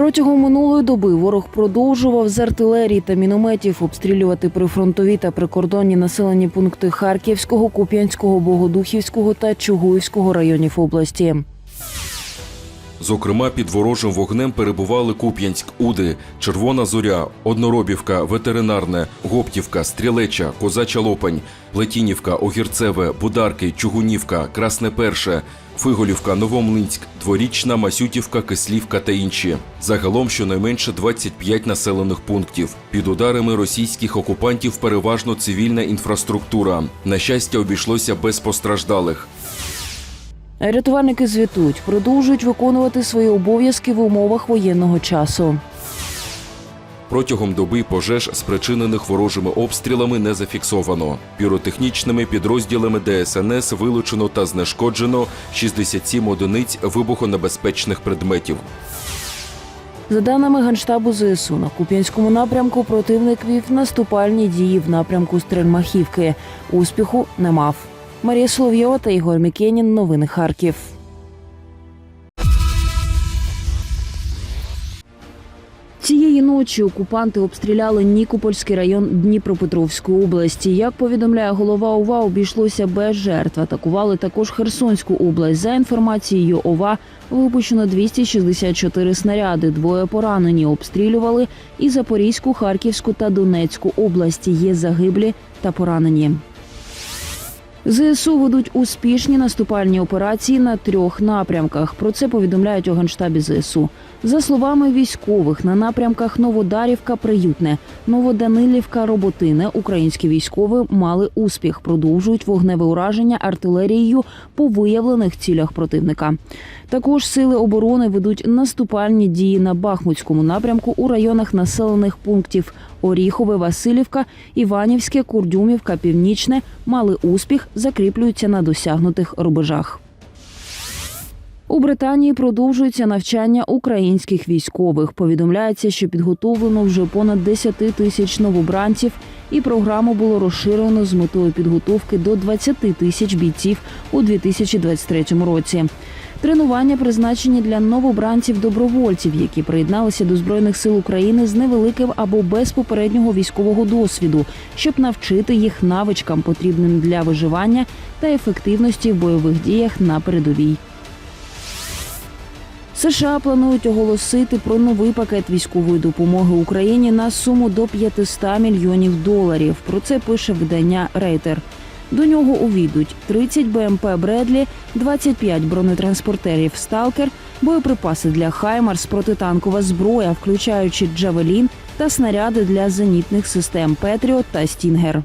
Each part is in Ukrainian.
Протягом минулої доби ворог продовжував з артилерії та мінометів обстрілювати прифронтові та прикордонні населені пункти Харківського, Куп'янського, Богодухівського та Чугуївського районів області. Зокрема, під ворожим вогнем перебували Куп'янськ, Уди, Червона Зоря, Одноробівка, Ветеринарне, Гоптівка, Стрілеча, Козача Лопань, Плетінівка, Огірцеве, Бударки, Чугунівка, Красне Перше, Фиголівка, Новомлинськ, Дворічна, Масютівка, Кислівка та інші. Загалом щонайменше 25 населених пунктів. Під ударами російських окупантів переважно цивільна інфраструктура. На щастя, обійшлося без постраждалих. Рятувальники звітують, продовжують виконувати свої обов'язки в умовах воєнного часу. Протягом доби пожеж, спричинених ворожими обстрілами, не зафіксовано. Піротехнічними підрозділами ДСНС вилучено та знешкоджено 67 одиниць вибухонебезпечних предметів. За даними Генштабу ЗСУ, на Куп'янському напрямку противник вів наступальні дії в напрямку Стрельмахівки. Успіху не мав. Марія Соловйова та Ігор Мікенін. Новини Харків. Цієї ночі окупанти обстріляли Нікопольський район Дніпропетровської області. Як повідомляє голова ОВА, обійшлося без жертв. Атакували також Херсонську область. За інформацією ОВА, випущено 264 снаряди. Двоє поранені обстрілювали і Запорізьку, Харківську та Донецьку області. Є загиблі та поранені. ЗСУ ведуть успішні наступальні операції на трьох напрямках. Про це повідомляють у генштабі ЗСУ. За словами військових, на напрямках Новодарівка, Приютне, Новоданилівка, Роботине українські військові мали успіх, продовжують вогневе ураження артилерією по виявлених цілях противника. Також сили оборони ведуть наступальні дії на Бахмутському напрямку у районах населених пунктів Оріхове, Васильівка, Іванівське, Курдюмівка, Північне мали успіх, закріплюються на досягнутих рубежах. У Британії продовжується навчання українських військових. Повідомляється, що підготовлено вже понад 10 тисяч новобранців, і програму було розширено з метою підготовки до 20 тисяч бійців у 2023 році. Тренування призначені для новобранців-добровольців, які приєдналися до збройних сил України з невеликим або без попереднього військового досвіду, щоб навчити їх навичкам, потрібним для виживання та ефективності в бойових діях на передовій. США планують оголосити про новий пакет військової допомоги Україні на суму до 500 мільйонів доларів. Про це пише видання Рейтер. До нього увійдуть 30 БМП Бредлі, 25 бронетранспортерів Сталкер, боєприпаси для Хаймарс, протитанкова зброя, включаючи Джавелін та снаряди для зенітних систем Петріот та Стінгер.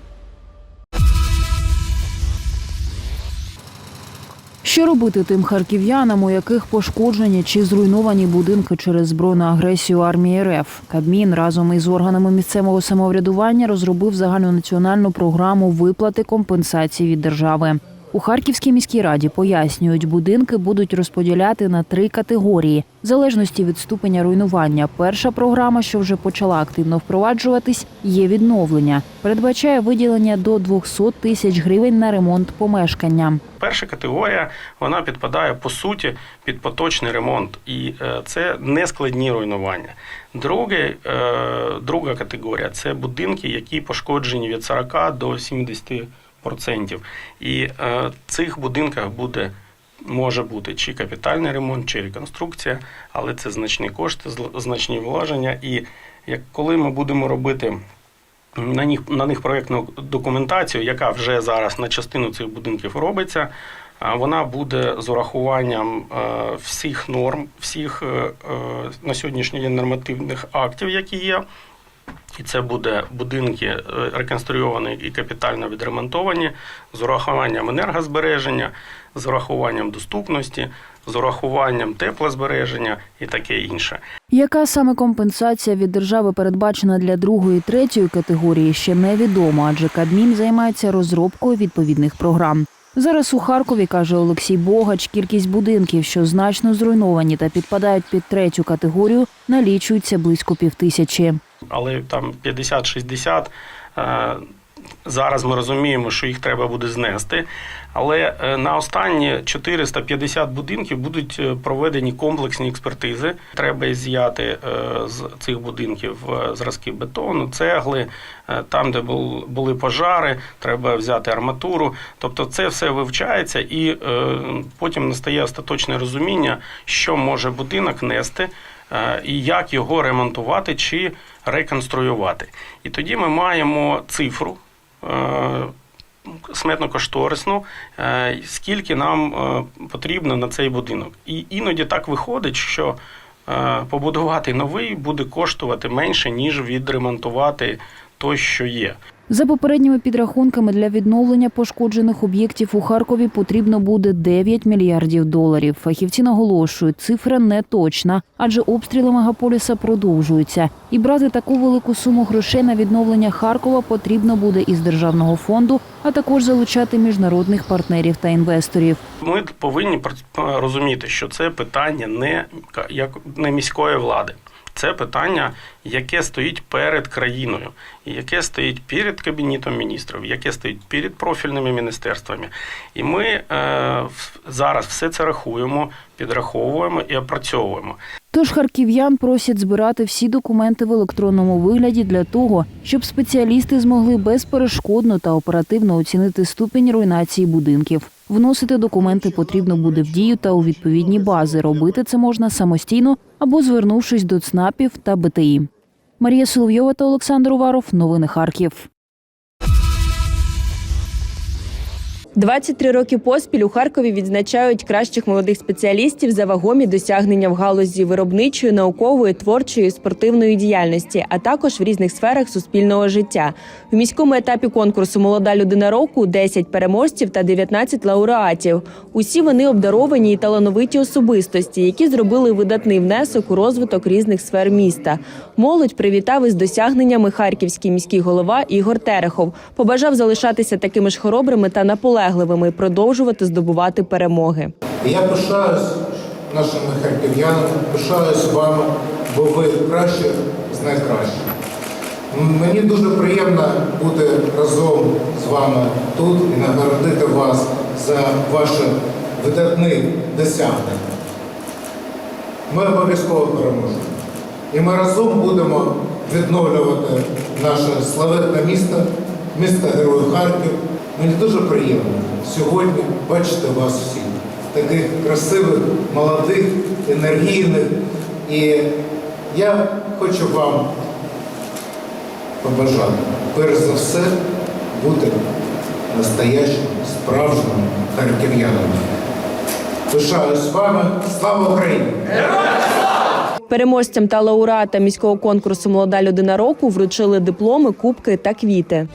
Що робити тим харків'янам, у яких пошкоджені чи зруйновані будинки через збройну агресію армії РФ? Кабмін разом із органами місцевого самоврядування розробив загальнонаціональну програму виплати компенсації від держави. У Харківській міській раді пояснюють, будинки будуть розподіляти на три категорії в залежності від ступеня руйнування. Перша програма, що вже почала активно впроваджуватись, є відновлення. Передбачає виділення до 200 тисяч гривень на ремонт помешкання. Перша категорія вона підпадає по суті під поточний ремонт, і е, це не складні руйнування. Друге, е, друга категорія це будинки, які пошкоджені від 40 до 70%. І е, в цих будинках буде. Може бути чи капітальний ремонт, чи реконструкція, але це значні кошти, значні вложення. І як коли ми будемо робити на них, на них проєктну документацію, яка вже зараз на частину цих будинків робиться. Вона буде з урахуванням е, всіх норм, всіх е, е, на сьогоднішній день нормативних актів, які є. І це буде будинки е, реконструйовані і капітально відремонтовані з урахуванням енергозбереження, з урахуванням доступності, з урахуванням теплозбереження і таке інше. Яка саме компенсація від держави передбачена для другої і третьої категорії, ще невідомо, адже Кабмін займається розробкою відповідних програм. Зараз у Харкові каже Олексій Богач, кількість будинків, що значно зруйновані та підпадають під третю категорію, налічується близько півтисячі. Але там 50-60 е, зараз ми розуміємо, що їх треба буде знести. Але е, на останні 450 будинків будуть е, проведені комплексні експертизи. Треба з'яти з цих будинків зразки бетону, цегли. Там, де були пожари, треба взяти арматуру. Тобто, це все вивчається, і потім настає остаточне розуміння, що може будинок нести. І як його ремонтувати чи реконструювати. І тоді ми маємо цифру е, сметно-кошторисну, е, скільки нам е, потрібно на цей будинок. І іноді так виходить, що побудувати новий буде коштувати менше, ніж відремонтувати той, що є. За попередніми підрахунками для відновлення пошкоджених об'єктів у Харкові потрібно буде 9 мільярдів доларів. Фахівці наголошують, цифра не точна, адже обстріли мегаполіса продовжуються. І брати таку велику суму грошей на відновлення Харкова потрібно буде із державного фонду, а також залучати міжнародних партнерів та інвесторів. Ми повинні розуміти, що це питання не, не міської влади. Це питання, яке стоїть перед країною, яке стоїть перед Кабінетом міністрів, яке стоїть перед профільними міністерствами. І ми е, зараз все це рахуємо, підраховуємо і опрацьовуємо. Тож харків'ян просять збирати всі документи в електронному вигляді для того, щоб спеціалісти змогли безперешкодно та оперативно оцінити ступінь руйнації будинків. Вносити документи потрібно буде в дію та у відповідні бази. Робити це можна самостійно або звернувшись до ЦНАПів та БТІ. Марія Соловйова та Олександр Уваров. Новини Харків. 23 роки поспіль у Харкові відзначають кращих молодих спеціалістів за вагомі досягнення в галузі виробничої, наукової, творчої, спортивної діяльності, а також в різних сферах суспільного життя. У міському етапі конкурсу Молода людина року 10 переможців та 19 лауреатів. Усі вони обдаровані і талановиті особистості, які зробили видатний внесок у розвиток різних сфер міста. Молодь привітав із досягненнями харківський міський голова Ігор Терехов. Побажав залишатися такими ж хоробрими та наполегливими, і продовжувати здобувати перемоги. Я пишаюсь нашими харків'янами, пишаюсь вами, бо ви кращі з найкращих. Мені дуже приємно бути разом з вами тут і нагородити вас за ваші видатні досягнення. Ми обов'язково переможемо. І ми разом будемо відновлювати наше славетне місто, місто Герой Харків. Мені дуже приємно сьогодні бачити вас всіх, таких красивих, молодих, енергійних. І я хочу вам побажати, перш за все, бути настоящим, справжнім харків'яном. Пишаюсь вами. Слава Україні! Переможцям та лауреатам міського конкурсу Молода людина року вручили дипломи, кубки та квіти.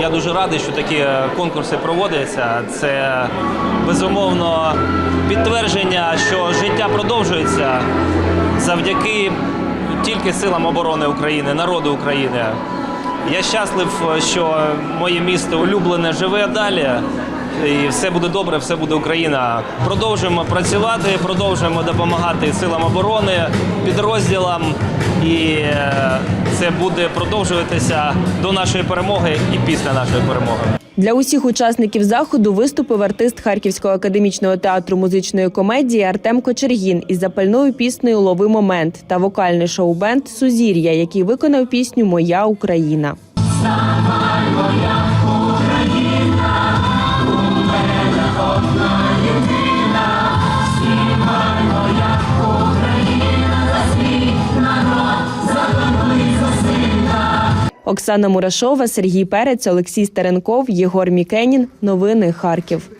Я дуже радий, що такі конкурси проводяться. Це безумовно підтвердження, що життя продовжується завдяки тільки силам оборони України, народу України. Я щаслив, що моє місто улюблене живе далі. І все буде добре, все буде Україна. Продовжуємо працювати, продовжуємо допомагати силам оборони, підрозділам, і е, це буде продовжуватися до нашої перемоги і після нашої перемоги. Для усіх учасників заходу виступив артист Харківського академічного театру музичної комедії Артем Кочергін із запальною піснею Лови момент та вокальний шоу-бенд Сузір'я, який виконав пісню Моя Україна. Оксана Мурашова, Сергій Перець, Олексій Стеренков, Єгор Мікенін. Новини Харків.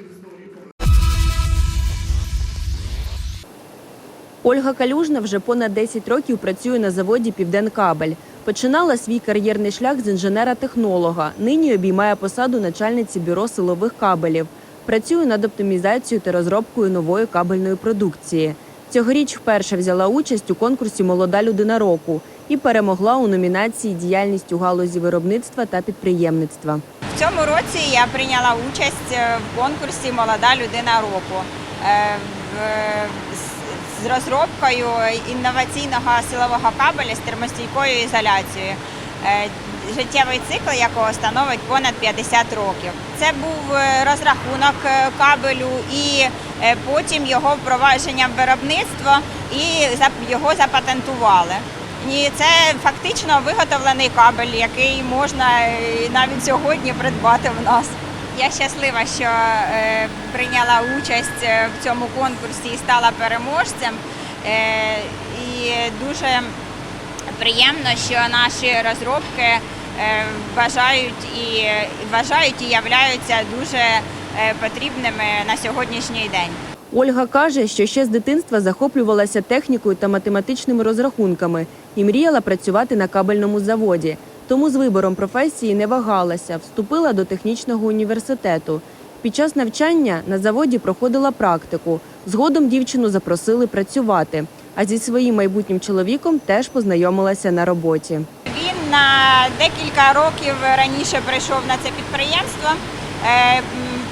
Ольга Калюжна вже понад 10 років працює на заводі Південкабель. Починала свій кар'єрний шлях з інженера-технолога. Нині обіймає посаду начальниці бюро силових кабелів. Працює над оптимізацією та розробкою нової кабельної продукції. Цьогоріч вперше взяла участь у конкурсі Молода людина року. І перемогла у номінації Діяльність у галузі виробництва та підприємництва. В цьому році я прийняла участь е, в конкурсі Молода людина року е, з- з розробкою інноваційного силового кабеля з термостійкою ізоляцією. е, Життєвий цикл якого становить понад 50 років. Це був е, розрахунок е, кабелю і е, потім його впровадження в виробництво і його запатентували. Ні, це фактично виготовлений кабель, який можна е, навіть сьогодні придбати в нас. Я щаслива, що е, прийняла участь е, в цьому конкурсі і стала переможцем. І дуже приємно, що наші розробки вважають і вважають і являються дуже потрібними на сьогоднішній день. Ольга каже, що ще з дитинства захоплювалася технікою та математичними розрахунками і мріяла працювати на кабельному заводі. Тому з вибором професії не вагалася, вступила до технічного університету. Під час навчання на заводі проходила практику. Згодом дівчину запросили працювати. А зі своїм майбутнім чоловіком теж познайомилася на роботі. Він на декілька років раніше прийшов на це підприємство.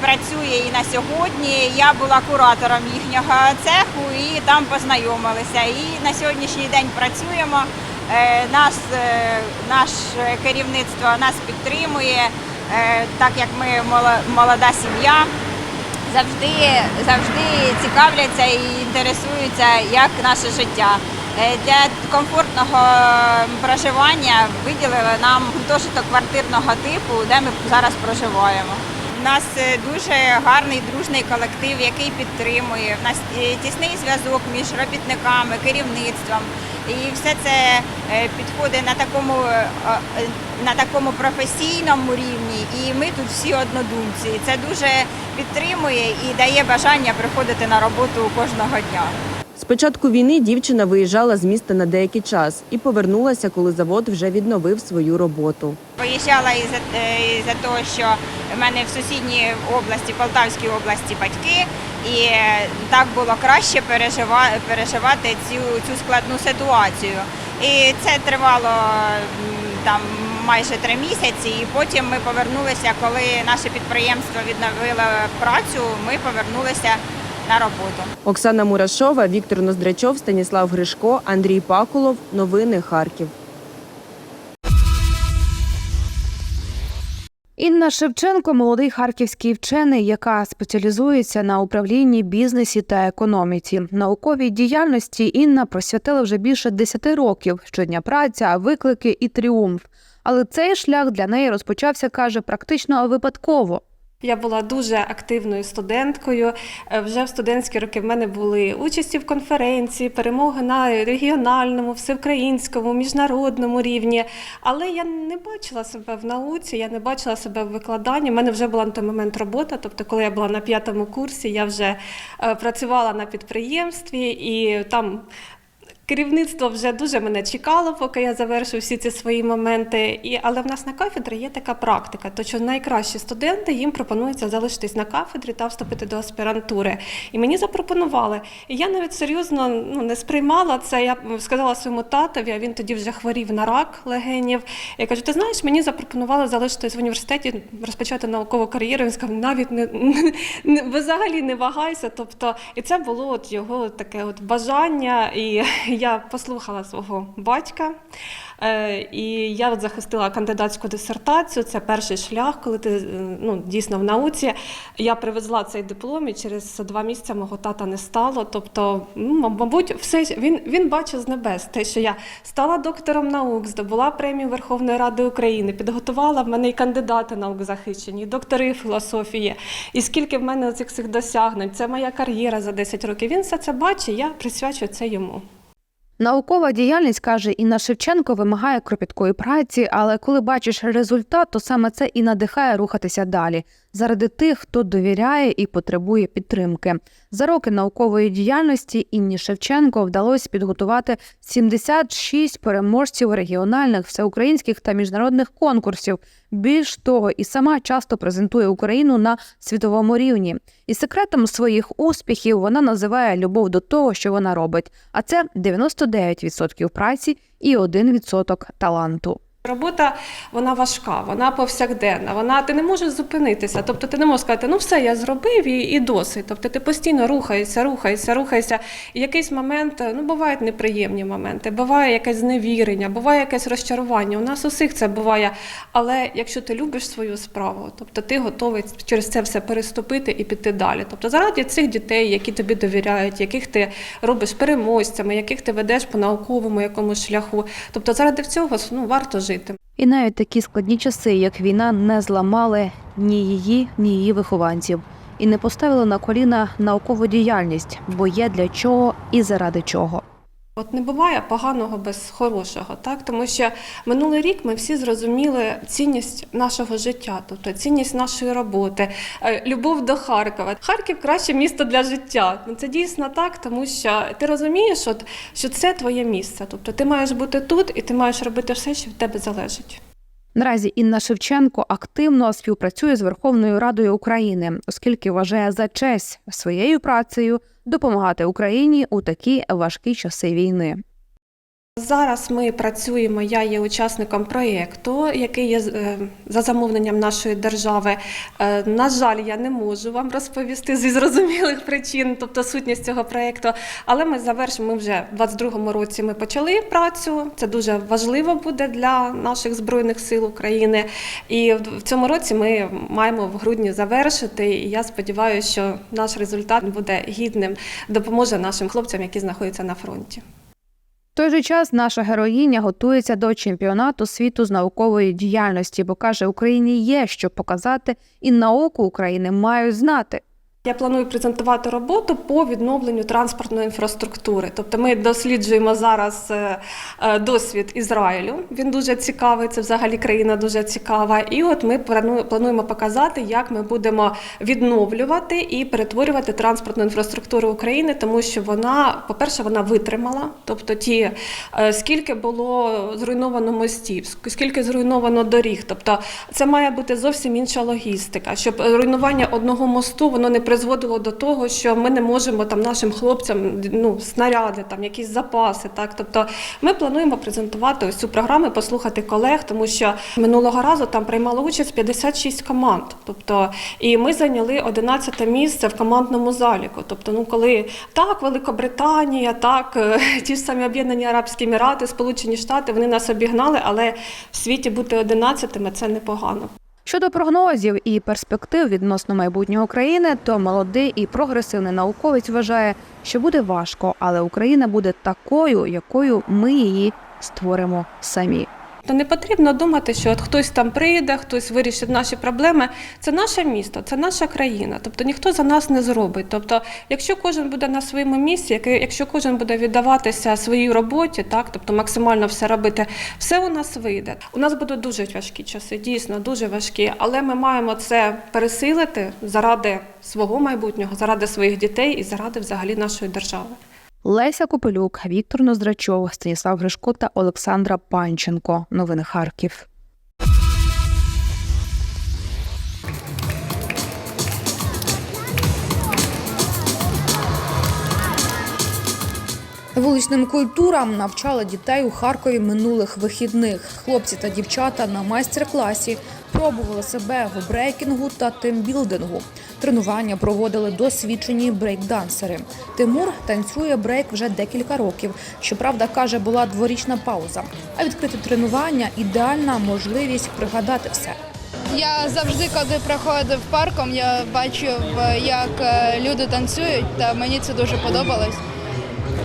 Працює і на сьогодні. Я була куратором їхнього цеху і там познайомилися. І на сьогоднішній день працюємо. Е, Наш, е, керівництво нас підтримує, е, так як ми молода сім'я завжди, завжди цікавляться і інтересуються, як наше життя. Для комфортного проживання виділили нам гуртожиток квартирного типу, де ми зараз проживаємо. У нас е, дуже гарний дружний колектив, який підтримує. У нас е, тісний зв'язок між робітниками, керівництвом. І все це е, підходить на такому, на такому професійному рівні. І ми тут всі однодумці. І Це дуже підтримує і дає бажання приходити на роботу кожного дня. З початку війни дівчина виїжджала з міста на деякий час і повернулася, коли завод вже відновив свою роботу. Поїжджала із-за е, із-за того, що в мене в сусідній області, Полтавській області, батьки, і е, так було краще пережива- переживати цю, цю складну ситуацію. І це тривало там майже три місяці. І потім ми повернулися, коли наше підприємство відновило працю. Ми повернулися на роботу. Оксана Мурашова, Віктор Ноздрачов, Станіслав Гришко, Андрій Пакулов. Новини Харків. Інна Шевченко молодий харківський вчений, яка спеціалізується на управлінні бізнесі та економіці. Науковій діяльності Інна просвятила вже більше 10 років. Щодня праця, виклики і тріумф. Але цей шлях для неї розпочався, каже, практично випадково. Я була дуже активною студенткою. Е, Вже в студентські роки в мене були участі в конференції, перемоги на регіональному, всеукраїнському, міжнародному рівні. Але я не бачила себе в науці, я не бачила себе в викладанні. У мене вже була на той момент робота. Тобто, коли я була на п'ятому курсі, я вже е, працювала на підприємстві і там. Керівництво вже дуже мене чекало, поки я завершу всі ці свої моменти. І, але в нас на кафедрі є така практика, то що найкращі студенти їм пропонується залишитись на кафедрі та вступити до аспірантури. І мені запропонували. І я навіть серйозно ну, не сприймала це. Я сказала своєму татові, а він тоді вже хворів на рак легенів. Я кажу: ти знаєш, мені запропонували залишитись в університеті, розпочати наукову кар'єру. Він сказав, навіть не, не взагалі не вагайся. Тобто, і це було от його таке от бажання. І я послухала свого батька. Е, І я от захистила кандидатську дисертацію. Це перший шлях, коли ти е, ну, дійсно в науці. Я привезла цей диплом, і через два місяці мого тата не стало. Тобто, ну, мабуть, все він, він бачив з небес те, що я стала доктором наук, здобула премію Верховної Ради України, підготувала в мене і кандидати наук захищені, і доктори філософії. І скільки в мене цих всіх досягнень, це моя кар'єра за 10 років. Він все це бачить, я присвячую це йому. Наукова діяльність, каже Інна Шевченко, вимагає кропіткої праці, але коли бачиш результат, то саме це і надихає рухатися далі. Заради тих, хто довіряє і потребує підтримки. За роки наукової діяльності Інні Шевченко вдалося підготувати 76 переможців регіональних, всеукраїнських та міжнародних конкурсів. Більш того, і сама часто презентує Україну на світовому рівні. І секретом своїх успіхів вона називає любов до того, що вона робить. А це 99% праці і 1% таланту. Робота вона важка, вона повсякденна. Вона ти не можеш зупинитися. Тобто ти не можеш сказати, ну все, я зробив і, і досить. Тобто ти постійно рухаєшся, рухаєшся, рухаєшся. І якийсь момент, ну бувають неприємні моменти, буває якесь зневірення, буває якесь розчарування. У нас усіх це буває. Але якщо ти любиш свою справу, тобто ти готовий через це все переступити і піти далі. Тобто заради цих дітей, які тобі довіряють, яких ти робиш переможцями, яких ти ведеш по науковому якомусь шляху. Тобто заради цього ну, варто жити. І навіть такі складні часи, як війна, не зламали ні її, ні її вихованців, і не поставили на коліна наукову діяльність, бо є для чого і заради чого. От не буває поганого без хорошого, так тому що минулий рік ми всі зрозуміли цінність нашого життя, тобто цінність нашої роботи, е, любов до Харкова. Харків краще місто для життя. Ну це дійсно так, тому що ти розумієш, от, що це твоє місце. Тобто ти маєш бути тут і ти маєш робити все, що від тебе залежить. Наразі Інна Шевченко активно співпрацює з Верховною Радою України, оскільки вважає за честь своєю працею допомагати Україні у такі важкі часи війни. Зараз ми працюємо. Я є учасником проєкту, який є е, за замовленням нашої держави. Е, На жаль, я не можу вам розповісти зі зрозумілих причин, тобто сутність цього проєкту. Але ми завершимо. Ми вже в 22-му році ми почали працю. Це дуже важливо буде для наших збройних сил України. І в цьому році ми маємо в грудні завершити. І я сподіваюся, що наш результат буде гідним, допоможе нашим хлопцям, які знаходяться на фронті. Той же час наша героїня готується до чемпіонату світу з наукової діяльності, бо каже, Україні є що показати, і науку України мають знати. Я планую презентувати роботу по відновленню транспортної інфраструктури. Тобто ми досліджуємо зараз е, е, досвід Ізраїлю. Він дуже цікавий, це взагалі країна дуже цікава. І от ми плануємо показати, як ми будемо відновлювати і перетворювати транспортну інфраструктуру України, тому що вона, по-перше, вона витримала. Тобто, ті е, скільки було зруйновано мостів, скільки зруйновано доріг. Тобто, це має бути зовсім інша логістика, щоб руйнування одного мосту воно не призводило до того, що ми не можемо там нашим хлопцям ну, снаряди, там якісь запаси. Так, тобто ми плануємо презентувати ось цю програму, послухати колег, тому що минулого разу там приймало участь 56 команд. Тобто, і ми зайняли 11 місце в командному заліку. Тобто, ну коли так, Великобританія, так, е, ті ж самі Об'єднані Арабські Емірати, Сполучені Штати, вони нас обігнали, але в світі бути 11 це непогано. Щодо прогнозів і перспектив відносно майбутнього країни, то молодий і прогресивний науковець вважає, що буде важко, але Україна буде такою, якою ми її створимо самі. То не потрібно думати, що от хтось там прийде, хтось вирішить наші проблеми. Це наше місто, це наша країна. Тобто ніхто за нас не зробить. Тобто, якщо кожен буде на своєму місці, якщо кожен буде віддаватися своїй роботі, так тобто максимально все робити, все у нас вийде. У нас будуть дуже важкі часи, дійсно дуже важкі, але ми маємо це пересилити заради свого майбутнього, заради своїх дітей і заради взагалі нашої держави. Леся Копилюк, Віктор Ноздрачов, Станіслав Гришко та Олександра Панченко. Новини Харків. Вуличним культурам навчали дітей у Харкові минулих вихідних. Хлопці та дівчата на майстер-класі пробували себе в брейкінгу та тимбілдингу. Тренування проводили досвідчені брейкдансери. Тимур танцює брейк вже декілька років. Щоправда, каже, була дворічна пауза. А відкрите тренування ідеальна можливість пригадати все. Я завжди, коли проходив парком, я бачив, е, як е, люди танцюють, та мені це дуже подобалось.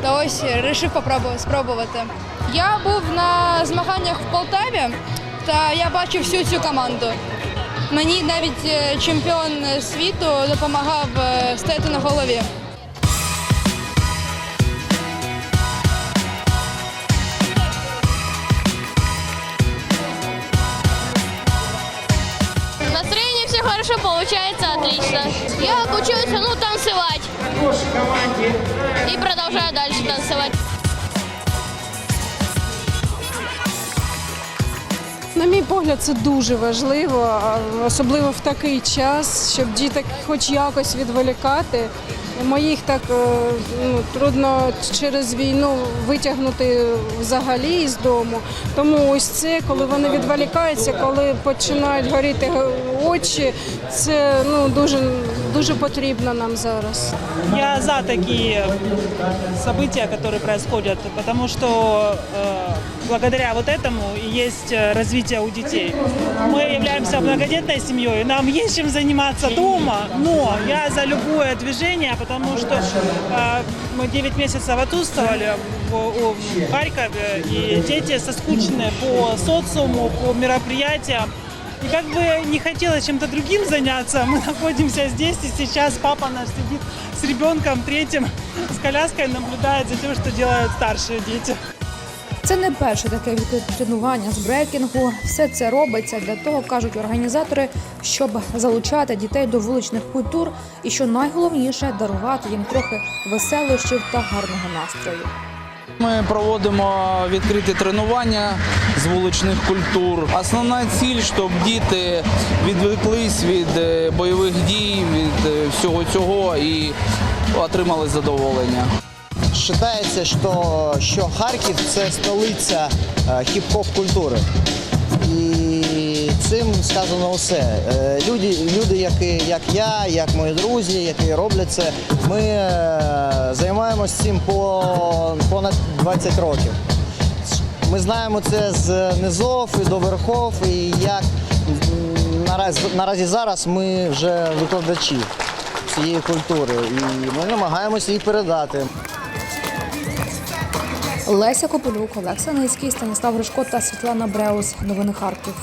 Та ось вирішив спробувати. Я був на змаганнях в Полтаві, та я бачив всю цю команду. Мені навіть е, чемпіон світу допомагав е, стояти на голові. Настроєння все Очень хорошо получается, отлично. Я учусь, ну, танцевать. И продолжаю дальше танцевать. На мій погляд, це дуже важливо, а особливо в такий час, щоб діток хоч якось відволікати. Моїх так е, ну, трудно через війну витягнути взагалі із дому. Тому ось це, коли вони відволікаються, коли починають горіти очі, це ну, дуже, дуже потрібно нам зараз. Я за такие события, которые происходят, потому что э, благодаря вот этому есть э, развитие у детей. Мы являемся многодетной семьей, нам есть чем заниматься дома, но я за любое движение, потому что э, мы 9 месяцев отсутствовали в, в Харькове, и дети соскучены по социуму, по мероприятиям. И как бы не хотелось чем-то другим заняться, мы находимся здесь, и сейчас папа наш сидит с ребенком третьим, с коляской, наблюдает за тем, что делают старшие дети. Це не перше таке тренування з брейкінгу. Все це робиться для того, кажуть організатори, щоб залучати дітей до вуличних культур і що найголовніше дарувати їм трохи веселощів та гарного настрою. Ми проводимо відкриті тренування з вуличних культур. Основна ціль, щоб діти відвиклись від е, бойових дій, від е, всього цього і отримали задоволення. Вважається, що, що Харків це столиця е, хіп-хоп культури. І цим сказано все. Е, Люди, люди які, як я, як мої друзі, які роблять це, ми е, займаємося цим по понад 20 років. Ми знаємо це з низов і до верхов, і як наразі, наразі зараз ми вже викладачі цієї культури, і ми намагаємося її передати. Леся Копилюк, Олександр, Ницький, Станіслав Гришко та Світлана Бреус. Новини Харків.